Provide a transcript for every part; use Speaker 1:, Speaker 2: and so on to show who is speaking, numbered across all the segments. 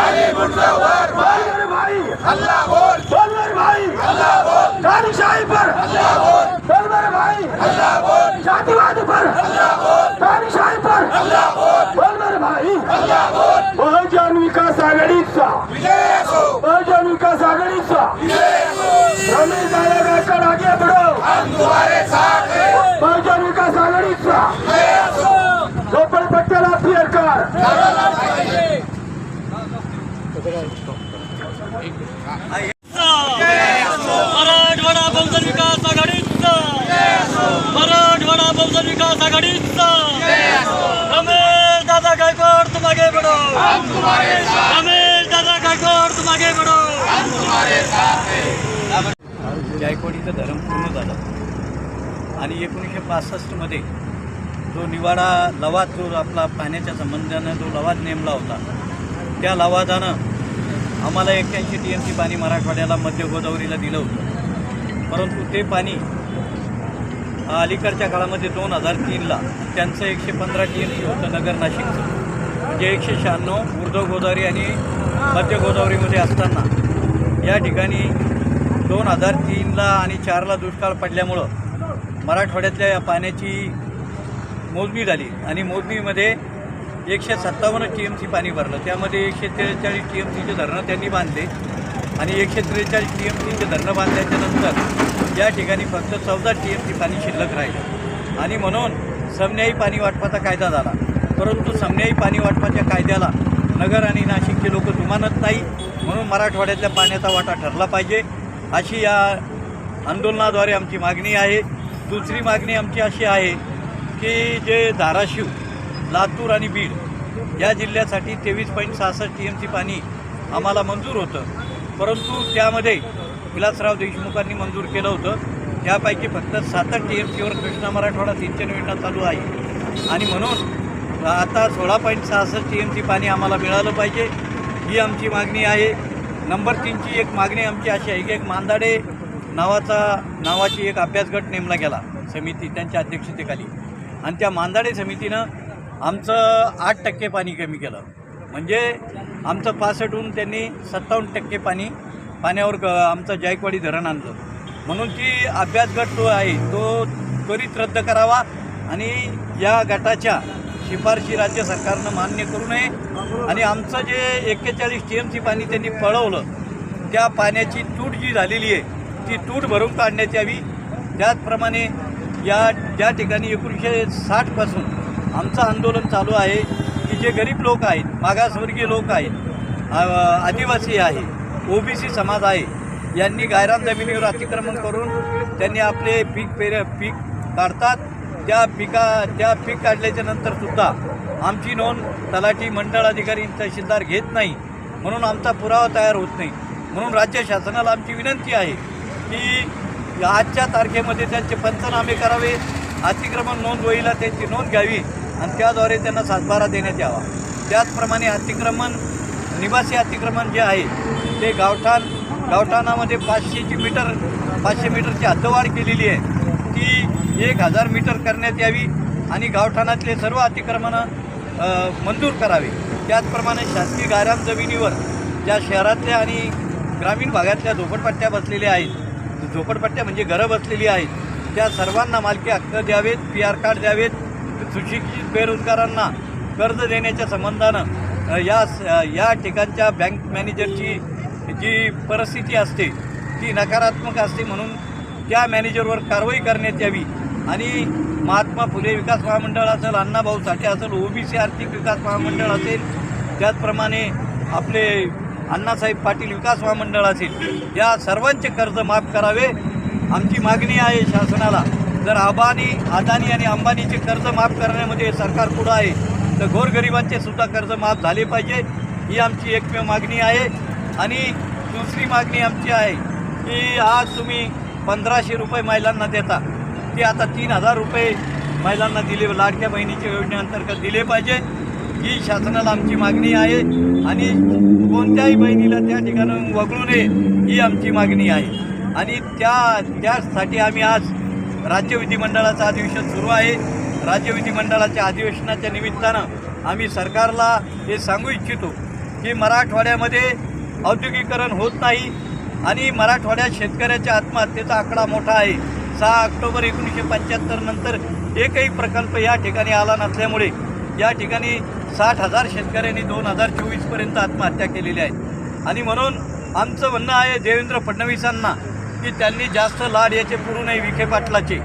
Speaker 1: बोल भाई अल्लाह बोल बोल मेरे भाई अल्लाह बोल तारीशाही पर अल्लाह बोल बोल मेरे भाई अल्लाह बोल जातिवाद पर अल्लाह बोल तारीशाही पर अल्लाह बोल बोल मेरे भाई अल्लाह बोल बहुजन विकास आघाडीचा विजय असो बहुजन विकास आघाडीचा विजय असो रमेश दादा आगे बढ़ो हम तुम्हारे साथ हैं बहुजन विकास आघाडीचा विजय असो झोपडपट्ट्याला फिरकार
Speaker 2: मराठवाडा बहुजन विकास आघाडीचा. मराठवाडा बहुजन विकास आघाडीचा. रमेश दादा गायकवाड तुम आगे बढ़ो रमेश दादा गायकवाड तुम आगे बढ़ो
Speaker 3: धर्म धरण पूर्ण झाला. आणि एकोणीसशे पासष्टमध्ये जो निवाडा लवाद जो आपला पाण्याच्या संबंधानं जो लवाद नेमला होता त्या लवादानं आम्हाला एक्क्याऐंशी टी एम सी पाणी मराठवाड्याला मध्य गोदावरीला दिलं होतं. परंतु ते पाणी अलीकडच्या काळामध्ये दोन हजार तीनला त्यांचं एकशे पंधरा टी एम सी होतं नगर नाशिकचं. म्हणजे एकशे शहाण्णव ऊर्ध्व गोदावरी आणि मध्य गोदावरीमध्ये असताना या ठिकाणी दोन हजार तीनला आणि चारला दुष्काळ पडल्यामुळं मराठवाड्यातल्या या पाण्याची मोजणी झाली आणि मोजणीमध्ये एकशे सत्तावन्न टी एम सी पाणी भरलं. त्यामध्ये एकशे त्रेचाळीस टी एम सीचे धरणं त्यांनी बांधले आणि एकशे त्रेचाळीस टी एम सीचे धरणं बांधल्याच्यानंतर या ठिकाणी फक्त चौदा टी एम सी पाणी शिल्लक राहिलं. आणि म्हणून समन्यायी पाणी वाटपाचा कायदा झाला. परंतु समन्यायी पाणी वाटपाच्या कायद्याला नगर आणि नाशिकचे लोक जुमानत नाही म्हणून मराठवाड्यातल्या पाण्याचा वाटा ठरला पाहिजे अशी या आंदोलनाद्वारे आमची मागणी आहे. दुसरी मागणी आमची अशी आहे की जे धाराशिव लातूर आणि बीड या जिल्ह्यासाठी तेवीस पॉईंट सहासष्ट टी एम सी पाणी आम्हाला मंजूर होतं. परंतु त्यामध्ये विलासराव देशमुखांनी मंजूर केलं होतं. त्यापैकी फक्त सातच टी एम सीवर कृष्णा मराठवाडा सिंचन योजना चालू आहे. आणि म्हणून आता सोळा पॉईंट सहासष्ट टी एम सी पाणी आम्हाला मिळालं पाहिजे. ही आमची मागणी आहे. नंबर तीनची एक मागणी आमची अशी आहे की एक मांदाडे नावाचा नावाची एक अभ्यासगट नेमला गेला समिती त्यांच्या अध्यक्षतेखाली. आणि त्या मांदाडे समितीनं आमचं आठ टक्के पाणी कमी केलं. म्हणजे आमचं पासष्टहून त्यांनी सत्तावन्न टक्के पाणी पाण्यावर ग आमचं जायकवाडी धरण आणलं. म्हणून ती अभ्यासगट जो आहे तो त्वरित रद्द करावा आणि या गटाच्या शिफारशी राज्य सरकारनं मान्य करू नये. आणि आमचं जे एक्केचाळीस टी एम सी पाणी त्यांनी पळवलं त्या पाण्याची तूट जी झालेली आहे ती तूट भरून काढण्यात यावी. त्याचप्रमाणे या ज्या ठिकाणी एकोणीसशे साठपासून आमचं आंदोलन चालू आहे की जे गरीब लोक आहेत मागासवर्गीय लोक आहेत आदिवासी आहे ओबीसी समाज आहे यांनी गायरान जमिनीवर अतिक्रमण करून त्यांनी आपले पीक पेर पीक काढतात. त्या पिका त्या पीक काढल्याच्या नंतर सुद्धा आमची नोंद तलाठी मंडळ अधिकारी तहसीलदार घेत नाही. म्हणून आमचा पुरावा तयार होत नाही. म्हणून राज्य शासनाला आमची विनंती आहे की आजच्या तारखेमध्ये त्यांचे पंचनामे करावे. अतिक्रमण नोंद वहीला त्यांची नोंद घ्यावी. आणि त्याद्वारे त्यांना सातबारा देण्यात यावा. त्याचप्रमाणे अतिक्रमण निवासी अतिक्रमण जे आहे ते गावठाण गावठाणामध्ये पाचशेची मीटर पाचशे मीटरची हद्दवाढ केलेली आहे. ती एक हजार मीटर करण्यात यावी आणि गावठाणातले सर्व अतिक्रमणं मंजूर करावे. त्याचप्रमाणे शासकीय गाराम जमिनीवर ज्या शहरातल्या आणि ग्रामीण भागातल्या झोपडपट्ट्या बसलेल्या आहेत झोपडपट्ट्या म्हणजे घरं बसलेली आहेत त्या सर्वांना मालकी हक्क द्यावेत पी आर कार्ड द्यावेत सुशिक्षित बेरोजगारांना कर्ज देण्याच्या संबंधानं या स- या ठिकाणच्या बँक मॅनेजरची जी परिस्थिती असते ती नकारात्मक असते म्हणून त्या मॅनेजरवर कारवाई करण्यात यावी. आणि महात्मा फुले विकास महामंडळ असेल अण्णाभाऊ साठे असेल ओबीसी आर्थिक विकास महामंडळ असेल त्याचप्रमाणे आपले अण्णासाहेब पाटील विकास महामंडळ असेल या सर्वांचे कर्ज माफ करावे. आमची मागणी आहे शासनाला. जर अबानी अदानी आणि अंबानीचे कर्ज माफ करण्यामध्ये सरकार पुढं आहे तर गोरगरिबांचे सुद्धा कर्ज माफ झाले पाहिजे. ही आमची एकमेव मागणी आहे. आणि दुसरी मागणी आमची आहे की आज तुम्ही पंधराशे रुपये महिलांना देता. ते आता तीन हजार रुपये महिलांना दिले लाडक्या बहिणीच्या योजनेअंतर्गत दिले पाहिजे. ही शासनाला आमची मागणी आहे. आणि कोणत्याही बहिणीला त्या ठिकाणून वगळू नये ही आमची मागणी आहे. आणि त्या त्यासाठी आम्ही आज राज्य विधिमंडळाचं अधिवेशन सुरू आहे. राज्य विधिमंडळाच्या अधिवेशनाच्या निमित्तानं आम्ही सरकारला हे सांगू इच्छितो की मराठवाड्यामध्ये औद्योगिकरण होत नाही आणि मराठवाड्यात शेतकऱ्याच्या आत्महत्येचा आकडा मोठा आहे. सहा ऑक्टोबर एकोणीसशे पंच्याहत्तर नंतर एकही प्रकल्प या ठिकाणी आला नसल्यामुळे या ठिकाणी साठ हजार शेतकऱ्यांनी दोन हजार चोवीसपर्यंत आत्महत्या केलेल्या आहेत आणि म्हणून आमचं म्हणणं आहे देवेंद्र फडणवीसांना की त्यांनी जास्त लाड याचे पुरू नये विखे पाटलाचे.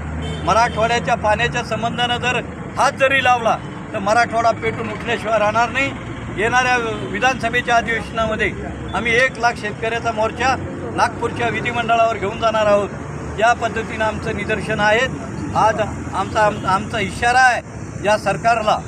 Speaker 3: मराठवाड्याच्या पाण्याच्या संबंधानं जर हात जरी लावला तर मराठवाडा पेटून उठल्याशिवाय राहणार नाही. येणाऱ्या विधानसभेच्या अधिवेशनामध्ये आम्ही एक लाख शेतकऱ्याचा मोर्चा नागपूरच्या विधिमंडळावर घेऊन जाणार आहोत. या पद्धतीनं आमचं निदर्शन आहे आज आमचा आम आमचा इशारा आहे या सरकारला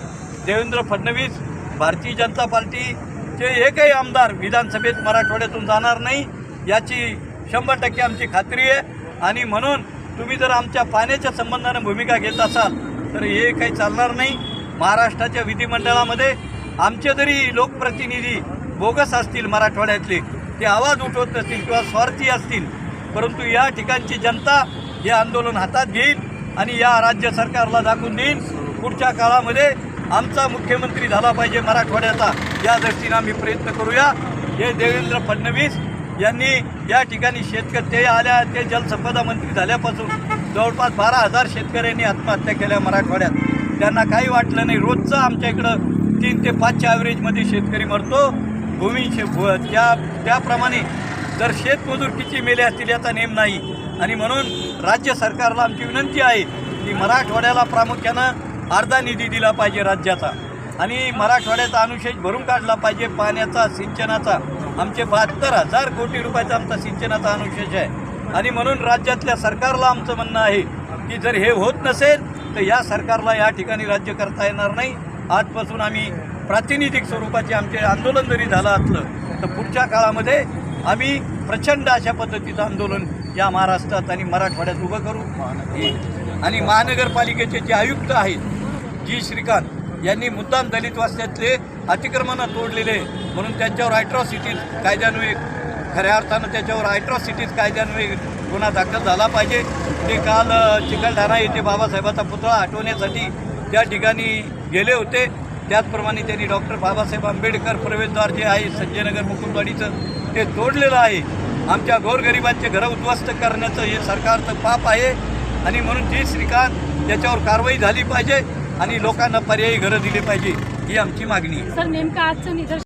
Speaker 3: देवेंद्र फडणवीस भारतीय जनता पार्टीचे एकही आमदार विधानसभेत मराठवाड्यातून जाणार नाही. याची शंभर टक्के आमची खात्री आहे. आणि म्हणून तुम्ही जर आमच्या पाण्याच्या संबंधानं भूमिका घेत असाल तर हे काही चालणार नाही. महाराष्ट्राच्या विधिमंडळामध्ये आमचे जरी लोकप्रतिनिधी बोगस असतील मराठवाड्यातले ते आवाज उठवत नसतील किंवा स्वार्थी असतील परंतु या ठिकाणची जनता हे आंदोलन हातात घेईल आणि या राज्य सरकारला दाखवून देईल. पुढच्या काळामध्ये आमचा मुख्यमंत्री झाला पाहिजे मराठवाड्याचा. या दृष्टीनं आम्ही प्रयत्न करूया. हे देवेंद्र फडणवीस यांनी या ठिकाणी शेतकरी ते आल्या ते जलसंपदा मंत्री झाल्यापासून जवळपास बारा हजार शेतकऱ्यांनी आत्महत्या केल्या मराठवाड्यात. त्यांना काही वाटलं नाही. रोजचं आमच्या इकडं तीन ते पाचच्या ॲव्हरेजमध्ये शेतकरी मरतो. भूमी शे त्या त्याप्रमाणे जर शेतमजूर किती मेले असतील याचा नेम नाही. आणि म्हणून राज्य सरकारला आमची विनंती आहे की मराठवाड्याला प्रामुख्यानं अर्धा निधी दिला पाहिजे राज्याचा. आणि मराठवाड्याचा अनुशेष भरून काढला पाहिजे. पाण्याचा सिंचनाचा. आमचे बहात्तर हजार कोटी रुपयाचा आमचा सिंचनाचा अनुशेष आहे. आणि म्हणून राज्यातल्या सरकारला आमचं म्हणणं आहे की जर हे होत नसेल तर या सरकारला या ठिकाणी राज्य करता येणार नाही. आजपासून आम्ही प्रातिनिधिक स्वरूपाचे आमचे आंदोलन जरी झालं असलं तर पुढच्या काळामध्ये आम्ही प्रचंड अशा पद्धतीचं आंदोलन या महाराष्ट्रात आणि मराठवाड्यात उभं करू. आणि महानगरपालिकेचे जे आयुक्त आहेत जी श्रीकांत यांनी मुद्दाम दलित वास्यातले अतिक्रमणं तोडलेले म्हणून त्यांच्यावर ॲट्रॉसिटीज कायद्यान्वये खऱ्या अर्थानं त्याच्यावर ॲट्रॉसिटीज कायद्यान्वये गुन्हा दाखल झाला पाहिजे. ते काल चिखलधारा येथे बाबासाहेबाचा पुतळा आठवण्यासाठी त्या ठिकाणी गेले होते. त्याचप्रमाणे त्यांनी डॉक्टर बाबासाहेब आंबेडकर प्रवेशद्वार जे आहे संजयनगर मुकुंदवाडीचं ते तोडलेलं आहे. आमच्या गोरगरिबांचे घरं उद्ध्वस्त करण्याचं हे सरकारचं पाप आहे. आणि म्हणून जी श्रीकांत याच्यावर कारवाई झाली पाहिजे. आणि लोकांना पर्यायी घरं दिली पाहिजे. ही आमची मागणी आहे.
Speaker 4: सर नेमकं आजचं निदर्शन